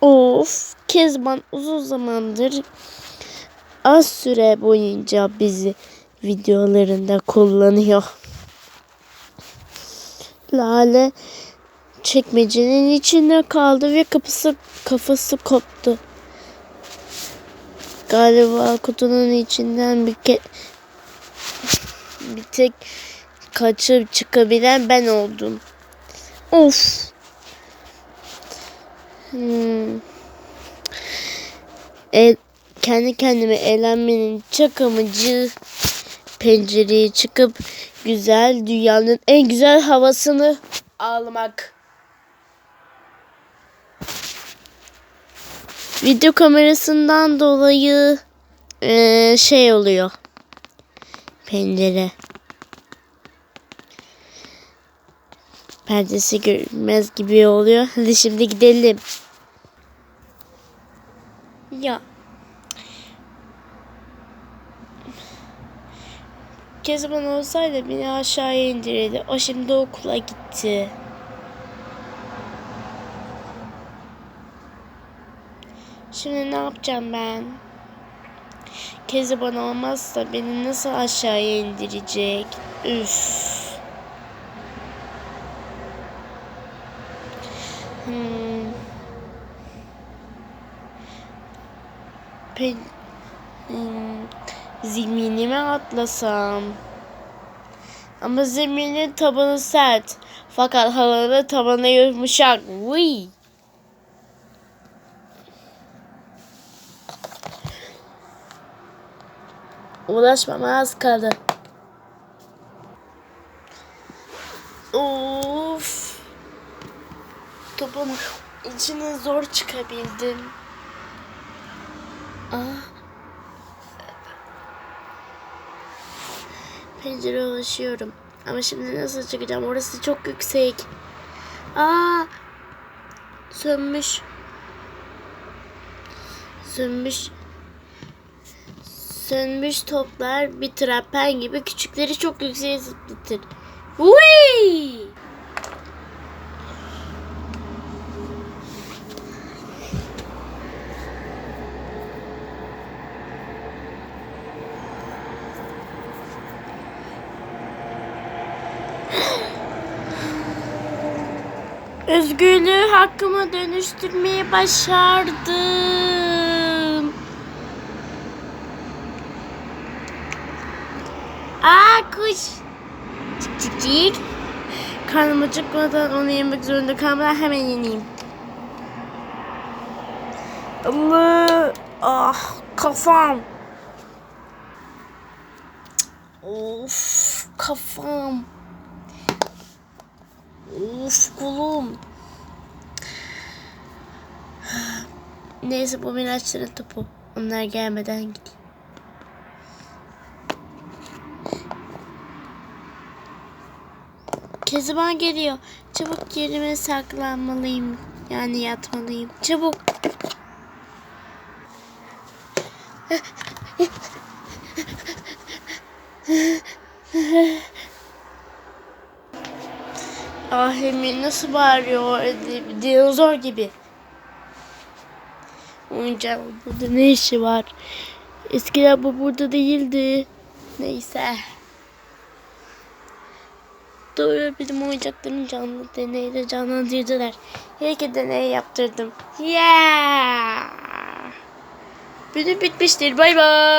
Of Kezban uzun zamandır az süre boyunca bizi videolarında kullanıyor. Lale çekmecenin içinde kaldı ve kapısı kafası koptu. Galiba kutunun içinden bir ke bir tek kaçıp çıkabilen ben oldum. Of. Hmm. E, kendi kendime eğlenmenin çok amacı pencereye çıkıp güzel dünyanın en güzel havasını almak. Video kamerasından dolayı e, şey oluyor. Pencere. Perdesi görünmez gibi oluyor. Hadi şimdi gidelim. Ya. Kezban olsaydı beni aşağıya indirirdi. O şimdi okula gitti. Şimdi ne yapacağım ben? Kezban olmazsa beni nasıl aşağıya indirecek? Üf. Hmm. Pe hmm. Zeminime atlasam. Ama zeminin tabanı sert. Fakat halanın tabanı yumuşak. Vıy. Ulaşmama az kaldı. Of. Topun içine zor çıkabildim. Aa. Pencere ulaşıyorum. Ama şimdi nasıl çıkacağım? Orası çok yüksek. Aa! Sönmüş. Sönmüş. Sönmüş toplar bir trapen gibi küçükleri çok yükseğe zıplatır. Whee! Özgürlüğü hakkıma dönüştürmeyi başardım. Aa kuş. Çık çık çık. Karnım acıkmadan onu yemek zorunda kalmadan hemen yeneyim. Allah. Ah kafam. Of kafam. Of kolum. Neyse bu Miraçların topu. Onlar gelmeden gideyim. Kezban geliyor. Çabuk yerime saklanmalıyım. Yani yatmalıyım. Çabuk. Emin nasıl bağırıyor dinozor gibi. Oyuncağın burada ne işi var? Eskiden bu burada değildi. Neyse. Doğru bizim oyuncakların canlı deneyde canlandırdılar. İyi ki deney yaptırdım. Yeah! Bölüm bitmiştir. Bay bay.